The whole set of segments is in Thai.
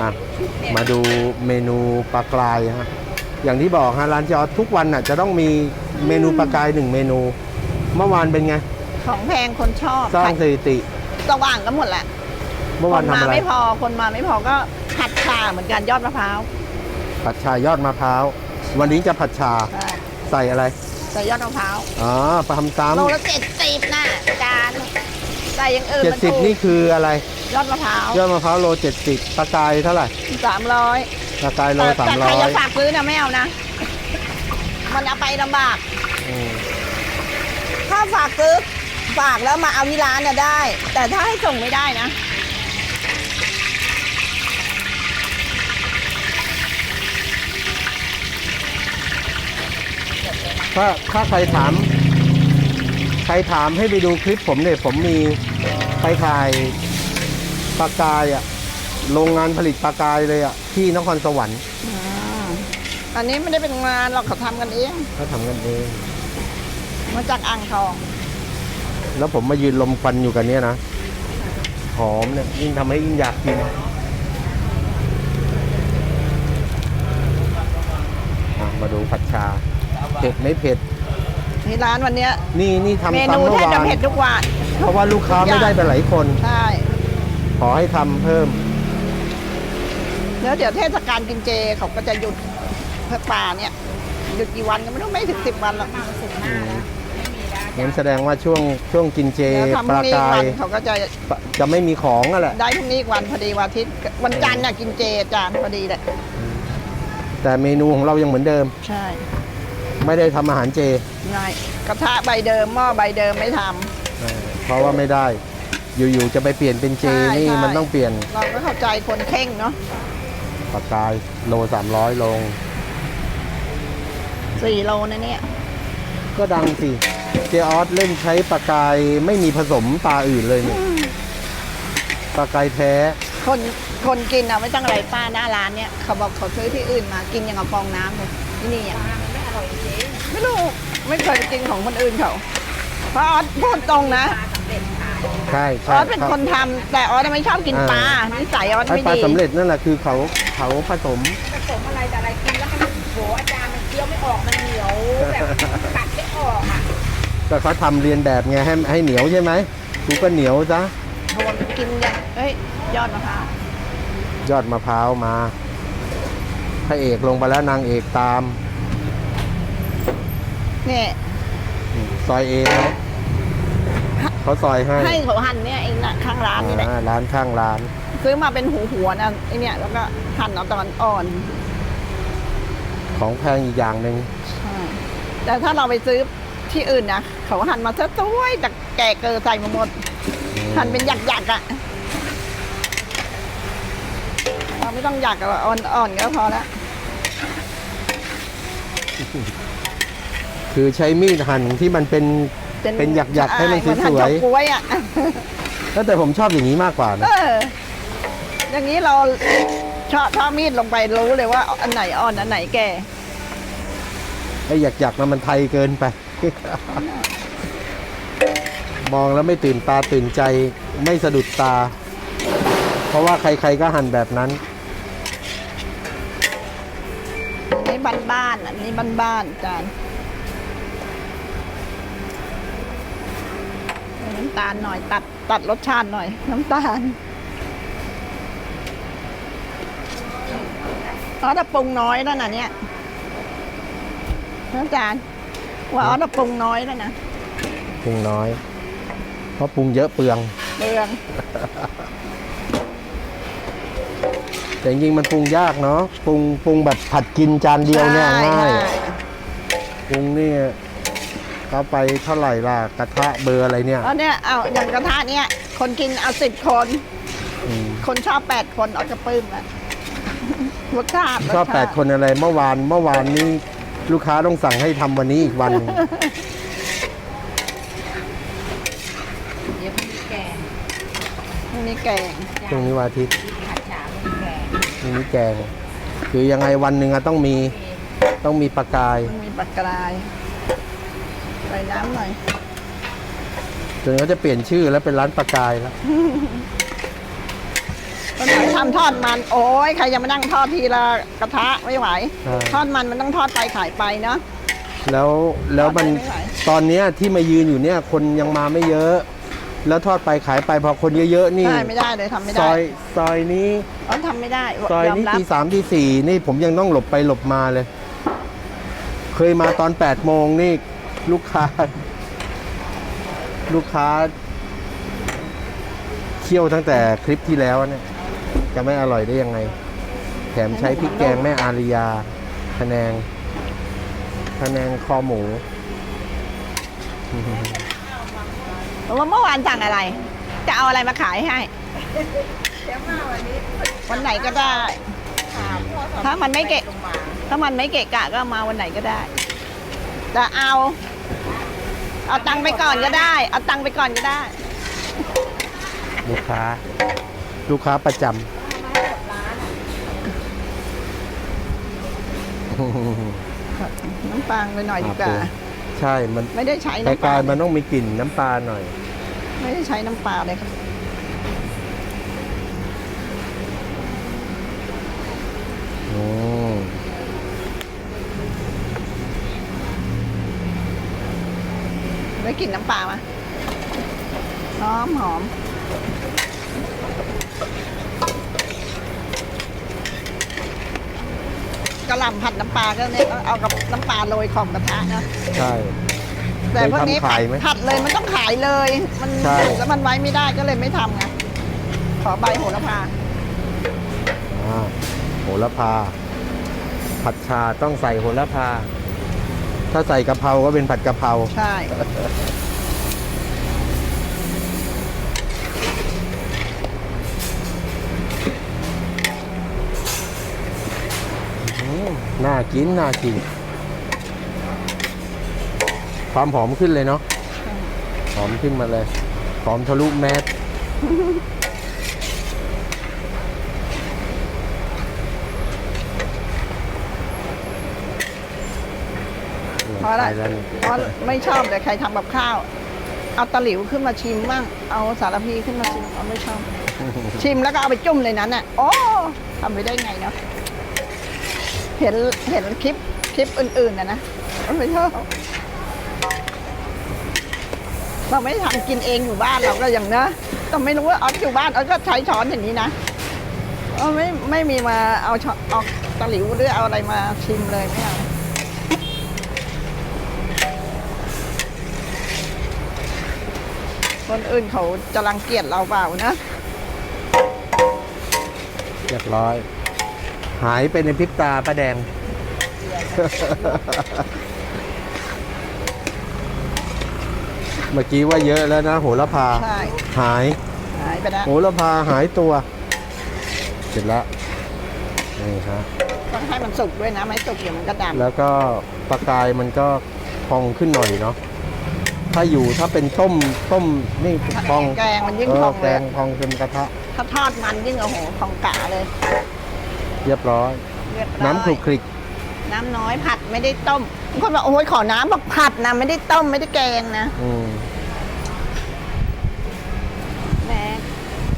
อะมาดูเมนูปลากรายฮะอย่างที่บอกฮะร้านเจออสทุกวันน่ะจะต้องมีเมนูปลากรายหนึ่งเมนู เมื่อวานเป็นไง ของแพงคนชอบสร้างสถิติสว่างกันหมดแหละเมื่อควานนทำมาอะไรไม่พอคนมาไม่พอก็ผัดชาเหมือนกันยอดมะพร้าวผัดชายอดมะพร้าววันนี้จะผัดชาใช่ใส่อะไรใส่ยอดมะพร้าวอ๋อปลาทำซ้โลละเจ็ดสิบน่ะจาน ใส่อย่างอื่ำนเจ็ดมันสิบถูกนี่คืออะไร ยอดมะพร้าวยอดมะพร้าวโลเจ็ดสิบปลากรายเท่าไหร่สามร้อยปลากรายโล แต่สามแต่ร้ใครอยจะฝากซื้อนะไม่เอานะ มันเอาไปลำบากถ้าฝากซื้อฝากแล้วมาเอาที่ร้านเนี่ยได้ แต่ถ้าให้ส่งไม่ได้นะ ถ้าถ้าใครถาม ใครถามให้ไปดูคลิปผมเนี่ยผมมี ไปถ่ายปลากรายอะโรงงานผลิตปลากรายเลยอะที่นครสวรรค์อันนี้ไม่ได้เป็นงานหรอกเขาทำกันเองเขาทำกันเอง มาจากอ่างทองแล้วผมมายืนลมควันอยู่กันเนี้ยนะหอมเนี่ยยิ่งทำให้ยิ่งอยากกินอะมาดูผัดชาเผ็ดไม่เผ็ด ที่ร้านวันเนี้ยนี่นี่ทำเมซ้ำนูเมื่อแทบวาจะนเผ็ดทุกวัน เพราะว่าลูกค้าไม่ได้ไปหลายคน ใช่ขอให้ทำเพิ่ม แล้วเดี๋ยวเทศกาลกินเจเขาก็จะหยุดเพื่อป่าเนี่ยหยุดกี่วันก็ไม่รู้ไม่ถึงสิบวันหรอกงั้นแสดงว่าช่วงช่วงกินเจเดี๋ยวทำปพรุ่ลางนี้กาวัยนเขาก็จะจะไม่มีของอะแหละ ได้พรุ่งนี้อีกวันพอดีวันอาทิตย์วันจันทร์น่ะกินเจจานพอดีแหละแต่เมนูของเรายังเหมือนเดิม ใช่ไม่ได้ทำอาหารเจ ง่ายกระทะใบเดิมหม้อใบเดิมไม่ทำ เออเพราะว่าไม่ได้ อยู่ๆจะไปเปลี่ยนเป็นเจใช่นี่ใช่ มันต้องเปลี่ยนเราก็เข้าใจคนเข่งเนาะปลากายโลสามร้อยลง สี่โลนะเนี่ย ก็ดังสิเจออสเล่นใช้ปลากายไม่มีผสมปลาอื่นเลยเนี่ยปลากายแท้ คนคนกินอะไม่ต้องอะไรป้าหน้าร้านเนี่ย เขาบอกเขาซื้อที่อื่นมากินอย่างกับฟองน้ำเลยที่นี่อะไม่รู้ไม่เคยกินของคนอื่นเขาเพราะออสพูดตรงนะ ใช่อใช่อสเป็นคนทำแต่ออสไม่ชอบกินปลานิสัยออสไอ้ไม่ปลาดีสำเร็จนั่นแหละคือเขาเขาผสม ผสมอะไรแต่อะไรกินแล้วมันโหอาจารย์มันเคี้ยวไม่ออกมันเหนียวแบบกัดไม่ออกอะก็เขาทำเรียนแบบไงให้ให้เหนียวใช่ไหมกูก็เหนียวซะโทนกินอย่างเฮ้ยยอดมะพร้าวยอดมะพร้าวมาพระเอกลงไปแล้วนางเอกตาม เนี่ยอืมซอยเองนะ เขาซอยให้ให้เขาหั่นเนี่ยเองนะข้างร้านนี่แหละอ่าร้านข้างร้าน ซื้อมาเป็นหูหัวๆนะไอเนี่ยแล้วก็หั่นเอาตอนอ่อนของแพงอีกอย่างหนึ่งใช่แต่ถ้าเราไปซื้อที่อื่นนะเขาหั่นมาซะสวยแต่แก่เกินใส่มาหมด หั่นเป็นหยักๆอะเราไม่ต้องหยักอะอ่อนๆก็พอแล้วคือใช้มีดหั่นที่มันเป็น เป็นหยักๆให้มันเมือสวยๆหั่นเฉาก๊วยอะ แล้วแต่ผมชอบอย่างนี้มากกว่าเอนะออย่างนี้เราชอบชอบมีดลงไปรู้เลยว่าอันไหนอ่อนอันไหนแก่ ไอ้หยักๆนะมันไทยเกินไป มองแล้วไม่ตื่นตาตื่นใจไม่สะดุดตา เพราะว่าใครๆก็หั่นแบบนั้น อันนี้บ้านๆอันนี้บ้านๆจาน น้ำตาลหน่อยตัดตัดรสชาติหน่อย น้ำตาลอ๋อถ้าปรุงน้อยแล้วนะเนี่ยน้ำตาลว่าอ๋อถ้าปรุงน้อยแล้วนะปรุงน้อย เพราะปรุงเยอะเปลืองเบือง แต่จริงๆมันปรุงยากเนาะปรุงปรุงแบบผัดกินจานเดียวเนี่ยใช่ง่ายใช่ปรุงนี่เขาไปเท่าไหร่ล่ะกระทะเบอร์อะไรเนี่ย เอาเนี่ยเอาอย่างกระทะเนี่ยคนกินเอาสิบคน อืม คนชอบแปดคนเอาจะปลื้มละรสชาติชอบรสาติแปดคนอะไรเมื่อวานเมื่อวานนี้ลูกค้าต้องสั่งให้ทำวันนี้อีกวันหนึ่งเดี๋ยวมันมีแกงมันมีแกงตรงนี้วันอาทิตย์ผัดฉามีแกงตรงนี้แกง คือยังไงวันหนึ่งอะต้องมีต้องมีปลากาย มันมีปลากราย ใส่น้ำหน่อยจนเขาจะเปลี่ยนชื่อแล้วเป็นร้านปลากายแล้วคนไหนทำทอดมัน โอ้ยใครจะมานั่งทอดทีละกระทะไม่ไหว ใช่ ทอดมันมันต้องทอดไปขายไปเนาะ แล้วแล้วมันไม่ไหว ตอนเนี้ยที่มายืนอยู่เนี่ยคนยังมาไม่เยอะ แล้วทอดไปขายไปพอคนเยอะๆนี่ใช่ไม่ได้เลยทำไม่ซได้อยซอยนี้อ๋อทำไม่ได้ซอยยอมนี้รับตีสามตีสี่นี่ผมยังต้องหลบไปหลบมาเลย เคยมาตอนแปดโมงนี่ ลูกค้า ลูกค้าเคี่ยวตั้งแต่คลิปที่แล้วเนี่ย จะไม่อร่อยได้ยังไง แถมใช้พริกแกงแม่อาริยาพะแนงพะแนงคอหมูว่าเมื่อวานสั่งอะไร จะเอาอะไรมาขายให้วันไหนก็ได้ถ้ามันไม่เกะ ถ้ามันไม่เกะกะก็มาวันไหนก็ได้ แต่เอา เอาตังค์ไปก่อนก็ได้ เอาตังค์ไปก่อนก็ได้ ลูกค้า ลูกค้าประจำน้ำปลาไปหน่อยดีกว่า ใช่มันไม่ได้ใช้รายน้ำปกาลารมันต้องมีกลิ่นน้ำปลาหน่อย ไม่ได้ใช้น้ำปลาเลยค่ะอื ได้กลิ่นน้ำปลามาหอมหอมกระหล่ำผัดน้ำปลาก็เนี่ยเอากับน้ำปลาโรยของกระทะนะ ใช่ แต่พวกนี้เคยทำผัขาดยไหมผัดเลยมันต้องขายเลย มันใช่แล้วมันไว้ไม่ได้ก็เลยไม่ทำไงขอใบโหระพาอ่าโหระพา ผัดชาต้องใส่โหระพา ถ้าใส่กะเพราก็เป็นผัดกะเพราใช่ อืมน่ากินน่ากิน ความหอมขึ้นเลยเนาะหอมขึ้นมาเลยหอมทะลุแมส เพราะอะ ไรไปแล้วนี่ เพราะไม่ชอบแต่ใครทำกับข้าว เอาตะหลิวขึ้นมาชิมบ้างเอาสารพีขึ้นมาชิมเอาไม่ชอบ ชิมแล้วก็เอาไปจุ่มเลยนั้นน่ะโอ้ทำไปได้ไงเนาะเห็นเห็นคลิปคลิปอื่นๆนะนะไม่ชอบเราไม่ทำกินเองอยู่บ้านเราก็อย่างเนอะแต่ไม่รู้ว่าออสอยู่บ้านออสก็ใช้ช้อนอย่างนี้นะเออไม่ไม่มีมาเอาช้อนเอาตะหลิวหรือเอาอะไรมาชิมเลยไม่เอา คนอื่นเขาจะรังเกียจเราเปล่านะ เรียบร้อย หายไปในพริบตาป้าแดง เมื่อกี้ว่าเยอะแล้วนะ โหระพา ใช่ หาย หายไปแล้วโหระพาหายตัว เสร็จแล้วนี่ฮะต้องให้มันสุกด้วยนะ ไม่สุกเดี๋ยวมันก็ดำแล้วก็ปลากายมันก็พองขึ้นหน่อยเนาะ ถ้าอยู่ถ้าเป็นต้มต้มนี่พองแกงมันยิ่งเอพอองแกเลยงพองเต็มกระทะถ้าทอดมันยิ่งโอ้โหพองกะเลยเรียบร้อย เรียบร้อยน้ำคลุกคลิกน้ำน้อยผัดไม่ได้ต้มบางคนบอกโอ้ยขอน้ำบอกผัดนะไม่ได้ต้มไม่ได้แกงนะอืมแหม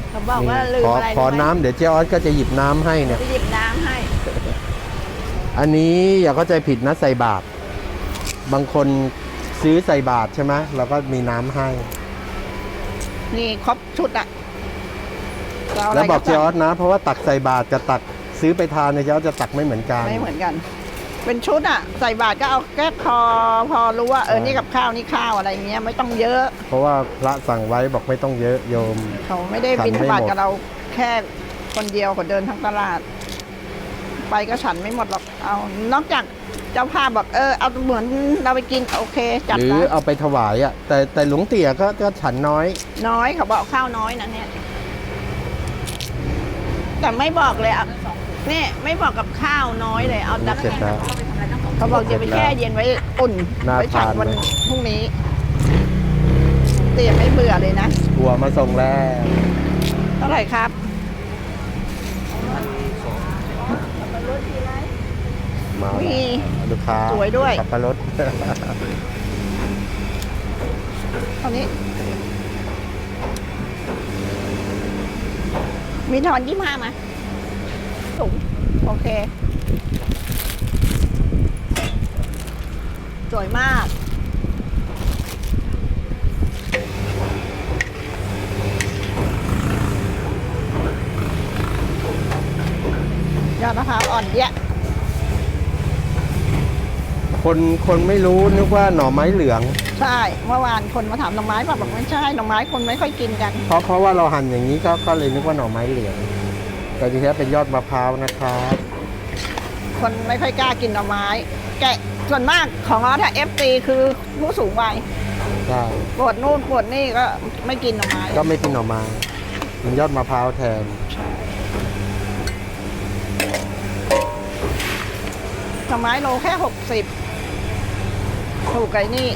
เขาบอกว่าลืมขออะไรขอรู้ไหมน้ำเดี๋ยวเจ๊ออสก็จะหยิบน้ำให้เนี่ยจะหยิบน้ำให้ อันนี้อย่าเข้าใจผิดนะใส่บาตรบางคน ซื้อใส่บาตรใช่ไหมเราก็มีน้ำให้ นี่ครบชุดอะจะาะไรแล้วบอกเจ๊ออสั่สนะ เพราะว่าตักใส่บาตรจะตักซื้อไปทานเนี่ยเจ๊ออสจะตักไม่เหมือนกันงไม่เหมือนกัน เป็นชุดอะใส่บาตรก็เอาแค่พอพอรู้ว่าเออนี่กับข้าวนี่ข้าวอะไรเงี้ยไม่ต้องเยอะเพราะว่าพระสั่งไว้บอกไม่ต้องเยอะโยม เขาไม่ได้ฉันบินไม่บาตหมด กับเราแค่คนเดียวเขาเดินทั้งตลาด ไปก็ฉันไม่หมดหรอกเอา นอกจากเจ้าภาพบอกเออเอาเหมือนเราไปกินโอเคจัดหรือไปเอาไปถวายอะ แต่แต่หลวงเตี่ยก็ก็ฉันน้อย น้อยเขาบอกข้าวน้อยนะเนี่ย แต่ไม่บอกเลยอะนี่ไม่บอกกับข้าวน้อยเลยเอาดักเสร็จแล้ว เขาบอกจะไปแช่เย็นไว้อุ่นน่าไว้ฉันทานวันเลยพรุ่งนี้ เตี๋ยไม่เบื่อเลยนะทัวร์มาส่งแล้วเท่าไหร่ครับ มามีลูกค้าสวยด้วย สับปะรดเท่านี้ มีทอนยี่ห้ามาสูงโอเค สวยมาก ยอดมะพร้าวอ่อนเยอะ คนคนไม่รู้นึกว่าหน่อไม้เหลือง ใช่เมื่อวานคนมาถามหน่อไม้ป่ะบอกไม่ใช่หน่อไม้คนไม่ค่อยกินกันเพราะเพราะว่าเราหั่นอย่างนี้ก็ก็เลยนึกว่าหน่อไม้เหลืองแต่จริงๆแล้วเป็นยอดมะพร้าวนะครับคนไม่ค่อยกล้ากินหน่อไม้ แกะส่วนมากของเราถ้าเอฟซีคือผู้สูงวัยใช่ปวดนู่นปวดนี่ก็ไม่กินหน่อไม้ก็ไม่กินหน่อไม้มันยอดมะพร้าวแทนหน่อไม้โลแค่หกสิบ ถูกไก่นี่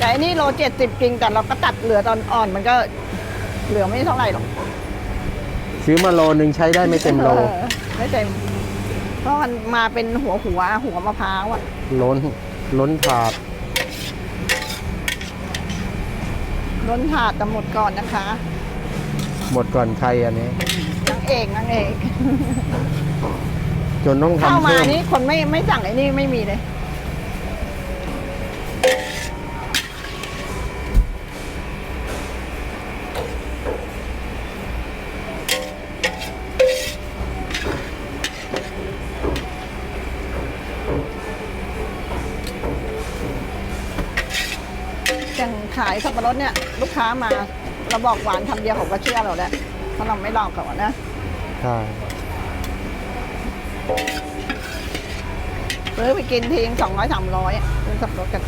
ไก่นี่โลเจ็ดสิบจริง แต่เราก็ตัดเหลือตอนอ่อนมันก็เหลือไม่เท่าไหร่หรอกซื้อมาโลหนึ่งใช้ได้ไม่เต็มโล ออไม่เต็ม เพราะมันมาเป็นหัวหัวหัวมะพร้าวอะล้นล้นถาดล้นถาดแต่หมดก่อนนะคะหมดก่อนใครอันนี้ นางเอกนางเอก จนต้องเข้าทำมาเพิ่มนี่คนไม่ไม่สั่งไอ้นี่ไม่มีเลยางขายสับปะรดเนี่ยลูกค้ามาเราบอกหวานคำเดียวเขาก็เชื่อเราแล้วเพราะเราไม่หลอกเขาอะนะใช่ซื้อไปกินทีสองร้อยสามร้อยเป็นสับปะรดกัน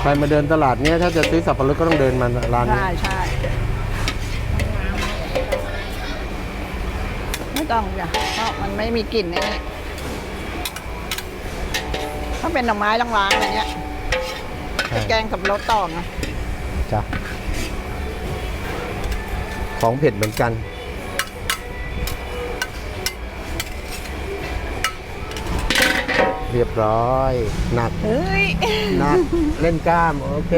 ใครมาเดินตลาดเนี้ยถ้าจะซื้อสับปะรดก็ต้องเดินมาร้านนี้ใช่ใช่ไม่ต้องจ้ะเพราะมันไม่มีกลิ่นไอ้นี่ ถ้าเป็นหน่อไม้ล้างๆอะไรเนี้ยใช่แกงสับปะรดต่อนะจ้ะของเผ็ดเหมือนกัน เรียบร้อย หนักเฮ้ยหนักเล่นกล้าม โอเค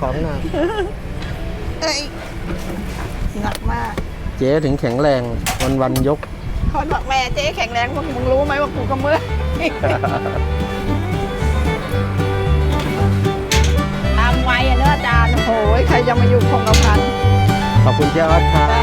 ของหนัก เอ้ยหนักมาก เจ๊ถึงแข็งแรงวันวันๆยก คนบอกแม่เจ๊แข็งแรงพวกมึงรู้ไหมว่ากูก็เมื่อย คุณเจ๊ออสครับ